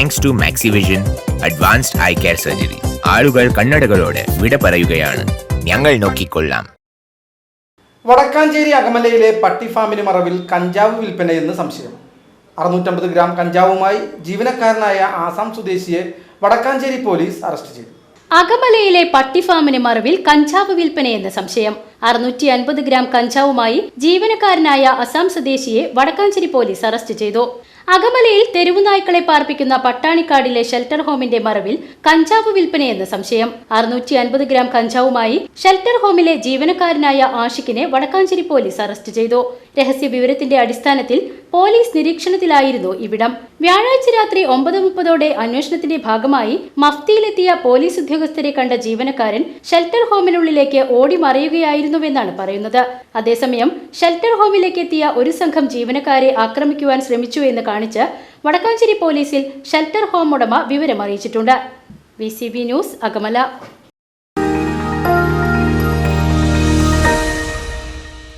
Thanks to Maxivision advanced eye care surgery ആളുകൾ കണ്ണടകളോട് വിട പറയുകയാണ്. ഞങ്ങൾ നോക്കിക്കൊള്ളാം. വടക്കാഞ്ചേരി അകമലയിലെ പട്ടി ഫാമിന് മറവിൽ കഞ്ചാവ് വിൽപ്പനയെന്ന് സംശയം. അറുന്നൂറ്റമ്പത് ഗ്രാം കഞ്ചാവുമായി ജീവനക്കാരനായ ആസാം സ്വദേശിയെ വടക്കാഞ്ചേരി പോലീസ് അറസ്റ്റ് ചെയ്തു. അകമലയിലെ പട്ടിഫാമിന് മറവിൽ കഞ്ചാവ് വിൽപ്പനയെന്ന് സംശയം. അറുന്നൂറ്റി അൻപത് ഗ്രാം കഞ്ചാവുമായി ജീവനക്കാരനായ അസം സ്വദേശിയെ വടക്കാഞ്ചേരി പോലീസ് അറസ്റ്റ് ചെയ്തു. അകമലയിൽ തെരുവുനായ്ക്കളെ പാർപ്പിക്കുന്ന പട്ടാണിക്കാടിലെ ഷെൽട്ടർ ഹോമിന്റെ മറവിൽ കഞ്ചാവ് വിൽപ്പനയെന്ന് സംശയം. അറുന്നൂറ്റി അൻപത് ഗ്രാം കഞ്ചാവുമായി ഷെൽട്ടർ ഹോമിലെ ജീവനക്കാരനായ ആഷിഖിനെ വടക്കാഞ്ചേരി പോലീസ് അറസ്റ്റ് ചെയ്തു. രഹസ്യ വിവരത്തിന്റെ അടിസ്ഥാനത്തിൽ പോലീസ് നിരീക്ഷണത്തിലായിരുന്നു ഇവിടം. വ്യാഴാഴ്ച രാത്രി ഒമ്പത് മുപ്പതോടെ അന്വേഷണത്തിന്റെ ഭാഗമായി മഫ്തിയിലെത്തിയ പോലീസ് ഉദ്യോഗസ്ഥരെ കണ്ട ജീവനക്കാരൻ ഷെൽട്ടർ ഹോമിനുള്ളിലേക്ക് ഓടി മറയുകയായിരുന്നുവെന്നാണ് പറയുന്നത്. അതേസമയം ഷെൽട്ടർ ഹോമിലേക്ക് എത്തിയ ഒരു സംഘം ജീവനക്കാരെ ആക്രമിക്കുവാൻ ശ്രമിച്ചു എന്ന് കാണിച്ച് വടക്കാഞ്ചേരി പോലീസിൽ ഷെൽട്ടർ ഹോം ഉടമ വിവരം അറിയിച്ചിട്ടുണ്ട് വി ന്യൂസ് അകമല.